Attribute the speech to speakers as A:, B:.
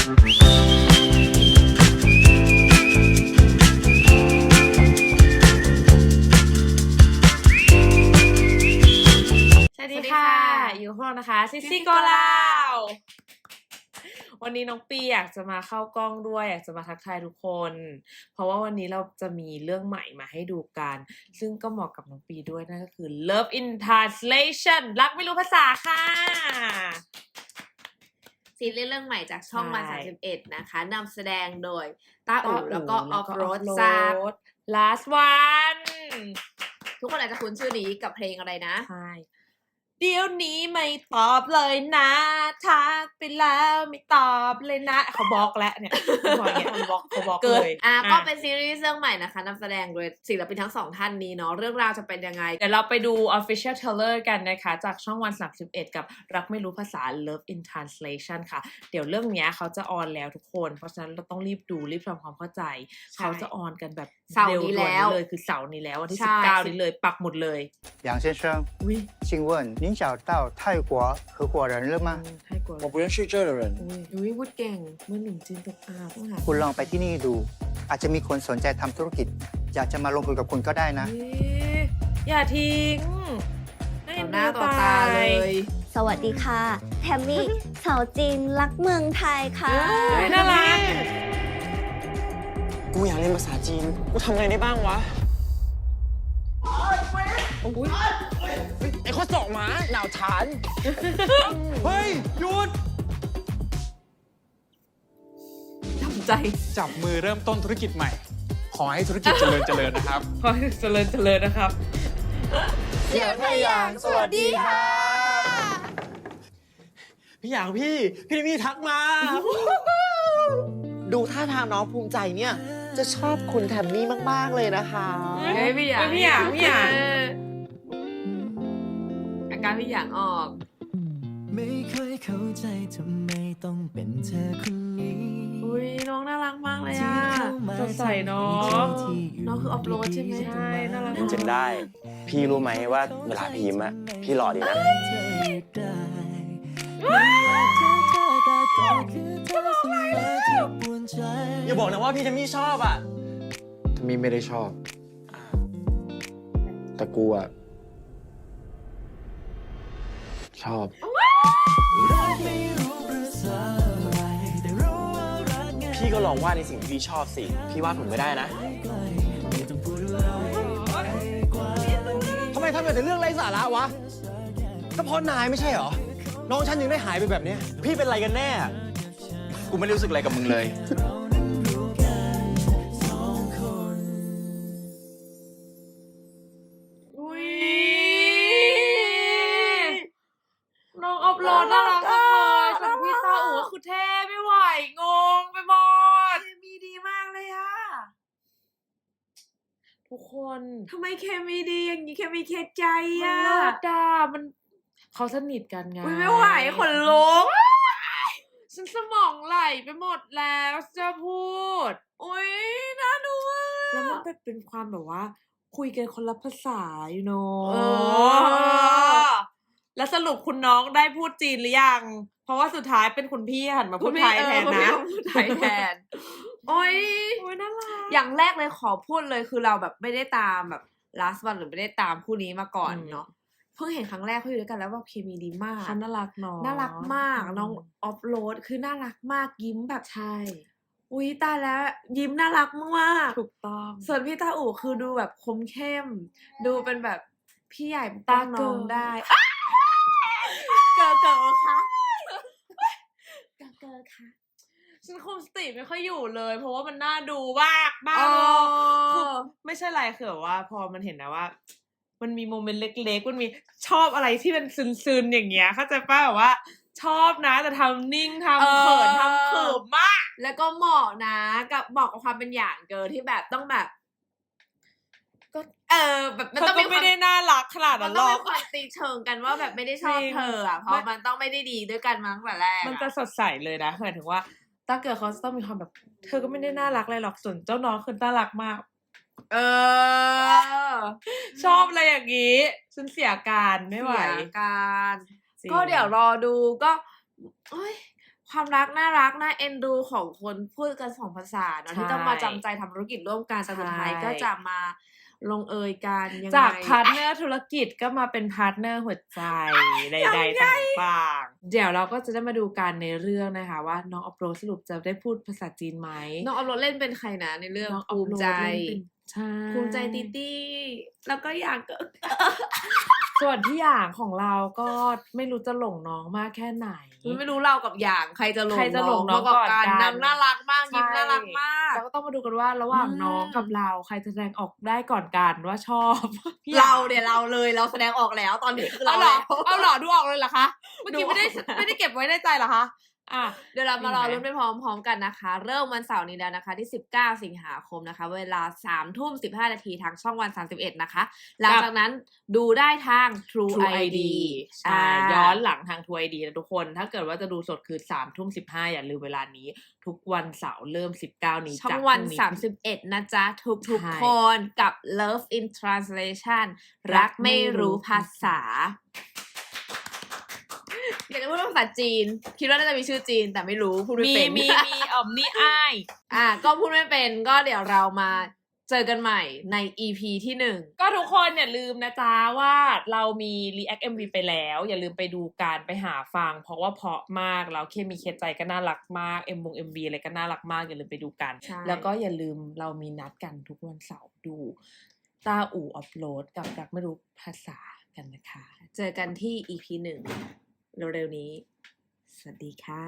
A: สวัสดี
B: สวัสดี
A: ค่ะ
B: ค่ะ
A: อยู่พวกเรานะคะซิ
B: ซิ
A: ซี่
B: ซี่
A: โก
B: โก
A: ลา
B: ลาว
A: วันนี้น้องปีอยากจะมาเข้ากล้องด้วย อยากจะมาทักทายทุกคน เพราะว่าวันนี้เราจะมีเรื่องใหม่มาให้ดูกัน ซึ่งก็เหมาะกับน้องปีด้วยนั่นก็คือ Love in Translation รักไม่รู้ภาษาค่ะ
B: ซีรีส์เรื่องใหม่จากช่องมา
A: ใช่
B: 31นะคะนำแสดงโดยต้าอู่
A: ต้า
B: แล้วก็ออฟโรด
A: Off-Road
B: จาก
A: Last one
B: ทุกคนอาจจะคุ้นชื่อนี้กับเพลงอะไรนะ
A: ใช่ เดี๋ยวนี้ไม่ตอบเลยนะทักไปแล้วไม่ตอบเลยนะ เขาบล็อกแล้วเนี่ยเขาบอกอย่างเงี้ยเขาบล็อกเขาบล็อก
B: เกิ
A: เล
B: ด
A: ย
B: อะ
A: อะ
B: ก็เป็นซีรีส์เรื่องใหม่นะคะนำแสดงโดยศิลปินทั้งสองท่านนี้เนาะเรื่องราวจะเป็นยังไง
A: เดี๋ยวเราไปดู official trailer กันนะคะ จากช่องวัน31กับรักไม่รู้ภาษา Love in Translation ค่ะ เดี๋ยวเรื่องเนี้ยเขาจะออนแล้วทุกคน เพราะฉะนั้นเราต้องรีบดูรีบทำความเข้าใจ
B: ใช่
A: เขาจะออนกันแบบ
B: เสาร์นี้
A: ร็ด่
B: แล้ว
A: เลยคือเสาร์นี้แล้ววันที่
B: ใช่
A: 19 นี้เลยปักหมุดเลย
C: 杨先生，
A: อุ้ย
C: 请问您找到泰国合伙人了吗？
A: ให้กลัว
D: 我不认识这儿的人。
A: อุ้ยอุ้ยพูดเก่งเมื่อหนุ่มจีนตกอาบต้องหา
C: คุณลองไปที่นี่ดู อาจจะมีคนสนใจทำธุรกิจ อยากจะมาลงทุนกับคุณก็ได้นะ
A: เอ๊ะอย่าทิ้งให้
B: ต่อหน้า
A: ดู
B: ต่อตาเลย
E: สวัสดีค่ะ แทมมี่ สาวจีนรักเมืองไทยค่ะ
A: เฮ้ยน่ารั ก
D: กูอยากเรียนภาษาจีน กูทำไงได้บ้างวะไอ้ข้อศอกหมาหนาวฐาน เฮ้ยหยุด
B: ทำใจ
F: จับมือเริ่มต้นธุรกิจใหม่ ขอให้ธุรกิจเจริญเจริญนะครับ
A: ขอให้เจริญเจริญนะครับ
D: เสียงพยางสวัสดีค่ะ พี่อยางพี่ พี่พี่ทักมา
G: ดูท่าทางน้องภูมิใจเนี่ย จะชอบคุณแทมมี่มาก ๆ เลยนะคะ
B: เฮ้ยพี่หยาง
A: เฮ้ยพี่หยางพี่หยาง
B: เอออาการพี่หยางออก
H: ไม่ค่อยเข้าใจทำไมต้องเป็นเธอคนนี้
B: อุ้ยน้องน่ารักมากเลย
H: ที่
B: อะ
H: เข้ามา
A: สดใสเนอะ
H: ทำให้ที่ยู่
B: น้องคือออฟโรดใช่ไหม
A: ใช่น่ารัก
D: จนได้ พี่รู้ไหมว่าเวลาพี่ยิ้มอะพี่หล่อดีนะ
H: เธอได้ไม่อยากจะเจอแต่ก็คือเธอเสมอที่ปวนใจ
D: อย่าบอกนะว่าพี่จะมี่ชอบอะ
I: ถ้ามี่ไม่ได้ชอบ แต่กูอะชอบ
H: รักไม่รู้ประสาอะไรแต่รู้ว่ารักไง
D: พี่ก็ลองวาดในสิ่งที่พี่ชอบสิ พี่วาดผมไม่ได้นะ
H: ไกลไม่ต้องพูดอะไรกว่า
G: ทำไมทำแต่เรื่องไร้สาระวะก็เพราะนายไม่ใช่เหรอ น้องฉันยังได้หายไปแบบเนี้ย
D: พี่เป็นอะไรกันแน่
I: กูไม่รู้สึกอะไรกับมึงเลย
A: อุ้ยน้องออฟโหลดน่ารักมากเลยส่วนพี่ตาอู๋ก็คือเท่ไม่ไหว งงไปหมด
B: มีดีมากเลยอะ
A: ทุกคน
B: ทำไมเคมีดีอย่างนี้เคมีเคใจ
A: มัน
B: อะ
A: เลิศด่ามัน เขาสนิทกันไง
B: อุ้ยไม่ไหวขนลุก
A: ฉันสมองไหลไปหมดแล้วจะพูด
B: อุ้ยน่าดูอะ
A: แล้วมันแบบเป็นความแบบว่า คุยกันคนละภาษาอยู่เนอะ
B: เออ
A: แล้วสรุปคุณน้องได้พูดจีนหรือยัง เพราะว่าสุดท้ายเป็นคุณพี่หันมาพูดไทยแทนนะ
B: พูดไทยแทนโอ้ย
A: โอ้ยน่ารัก
B: อย่างแรกเลยขอพูดเลยคือเราแบบไม่ได้ตามแบบ last one หรือไม่ได้ตามคู่นี้มาก่อน
A: อืม
B: เนาะเพิ่งเห็นครั้งแรกเขาอยู่ด้วยกันแล้วว่าเคมีดีมาก
A: เขาน่ารักเนาะ
B: น่ารักมากน้องออฟโรดคือน่ารักมากยิ้มแบบ
A: ใช่
B: อุ้ยตายแล้ว ยิ้มน่ารักมาก
A: ถูกต้อง
B: ส่วนพี่ตาอู่คือดูแบบคมเข้ม ดูเป็นแบบพี่ใหญ่ปกป้องน้องได้เกิดเกิดคะเกิดเกิดคะ
A: ฉันคุมสติไม่ค่อยอยู่เลย เพราะว่ามันน่าดูมากมาก
B: อ๋อ
A: คือไม่ใช่อะไรคือแบบว่า พอมันเห็นนะว่า มันมีโมเมนต์เล็กๆ มันมีชอบอะไรที่มันซึนๆอย่างเงี้ยเข้าใจป้าแบบว่า ชอบนะแต่ทำนิ่งทำเขินทำเขิมมาก
B: แล้วก็เหมาะนะกับเหมาะกับความเป็นอย่างเกินที่แบบต้องแบบก็เออแบบมัน
A: เธอ
B: ต้อง
A: ก็
B: มีค
A: ไม่
B: วาม
A: ได้น่ารักขนาด
B: มั
A: นั้นนห
B: ต้
A: ร
B: อง
A: อ
B: มี
A: ก
B: ความตีเชิงกันว่าแบบไม่ได้ชอบ
A: จริง
B: เธออะเพราะ
A: ไม่
B: มันต้องไม่ได้ดีด้วยกันมาตั้งแต่แรก
A: มัน
B: อะ
A: จะสดใสเลยนะหมายถึงว่า ถ้าเกิดเขาจะต้องมีความแบบ เธอก็ไม่ได้น่ารักอะไรหรอกส่วนเจ้าน้องคือน่ารักมาก
B: เออ
A: ชอบอะไรอย่างนี้ฉันเสียการไม่ไหว
B: เสียการ
A: จริง
B: ก็เดี๋ยวรอดูก็เอ้ย ความรักน่ารักน่าเอ็นดูของคนพูดกันสองภาษาเนอะ
A: ใช่
B: ที่ต้องมาจำใจทำธุรกิจร่วมกันแต่สุดท้าย
A: ใช่
B: ก็จะมาลงเอยกันยังไง
A: จากพาร์ทเนอร์ธุรกิจก็มาเป็นพาร์ทเนอร์หัวใจใดๆต่างๆเดี๋ยวเราก็จะได้มาดูกันในเรื่องนะคะ ว่าน้องออฟโรดสรุปจะได้พูดภาษาจีนไหม
B: น้องอัพโหลดเล่นเป็นใครนะในเรื่อง
A: น้องออ
B: ภู
A: ฟ
B: มิ
A: โรด
B: ใจ
A: เล่นเป็น ใช่
B: ภูมิใจตีตี้แล้วก็อยากเกิด
A: ส่วนพี่หยางของเราก็ไม่รู้จะหลงน้องมากแค่ไหน
B: ไม่รู้เรากับอย่างใครจะลง
A: ใครจะลงน้อง
B: มากกว่า
A: ก่อน
B: กัน
A: กัน
B: นางน่ารักมากยิ้ม
A: ใช่
B: น่ารักมาก
A: เราก็ต้องมาดูกันว่าระหว่าง
B: อืม
A: น้องกับเราใครจะแสดงออกได้ก่อนกันว่าชอบพี่หย
B: เรา
A: ง
B: เนี่ยเราเลยเราแสดงออกแล้วตอนนี้คือ
A: เอา
B: เรา
A: เหรอ
B: แล้ว
A: เอาเหรอดูออกเลยเหรอคะเมื่อกี้
B: ดู
A: ไม่ได้
B: ออก
A: ไม่ได้เก็บไว้ในใจเหรอคะ อะ
B: เดี๋ยวเรามารอ
A: มีไหม
B: รุ้นไปพร้อมๆกันนะคะ เริ่มวันเสาร์นี้แล้วนะคะ ที่ 19 สิงหาคมนะคะ เวลา3ทุ่ม 15 นาทีทางช่องวัน 31 นะคะ หลังจากนั้นดูได้ทาง True,
A: True
B: ID
A: ID ใช่ย้อนหลังทาง True ID นะทุกคน ถ้าเกิดว่าจะดูสดคือ3ามทุ่มสิอย่าลืมเวลานี้ ทุกวันเสาร์เริ่ม 19 นี้
B: ช่อง
A: จาก
B: วัน
A: พรุ่ง
B: 31 นะจ๊ะ ทุก
A: ใช่
B: ๆคนกับ Love in Translation รักไม่รู้ภาษา อยากจะพูดเป็นภาษาจีน คิดว่าน่าจะมีชื่อจีนแต่ไม่รู้พูดไม่
A: มี
B: เป็น
A: มีมีอ่อมนี่อ้าย
B: อะก็พูดไม่เป็นก็เดี๋ยวเรามาเจอกันใหม่ใน EP ที่หนึ่ง
A: ก็ทุกคนอย่าลืมนะจ๊ะว่าเรามี React MV ไปแล้ว อย่าลืมไปดูการไปหาฟัง เพราะว่าเพราะมากแล้วเคมีเคใจก็น่ารักมาก M วง MV อะไรก็น่ารักมาก อย่าลืมไปดูกัน
B: ใช่
A: แล้วก็อย่าลืมเรามีนัดกันทุกวันเสาร์ดูต้าอู่อัปโหลดกับรักไม่รู้ภาษากันนะคะ
B: เจอกันที่ EP หนึ่ง เร็วๆนี้ สวัสดีค่ะ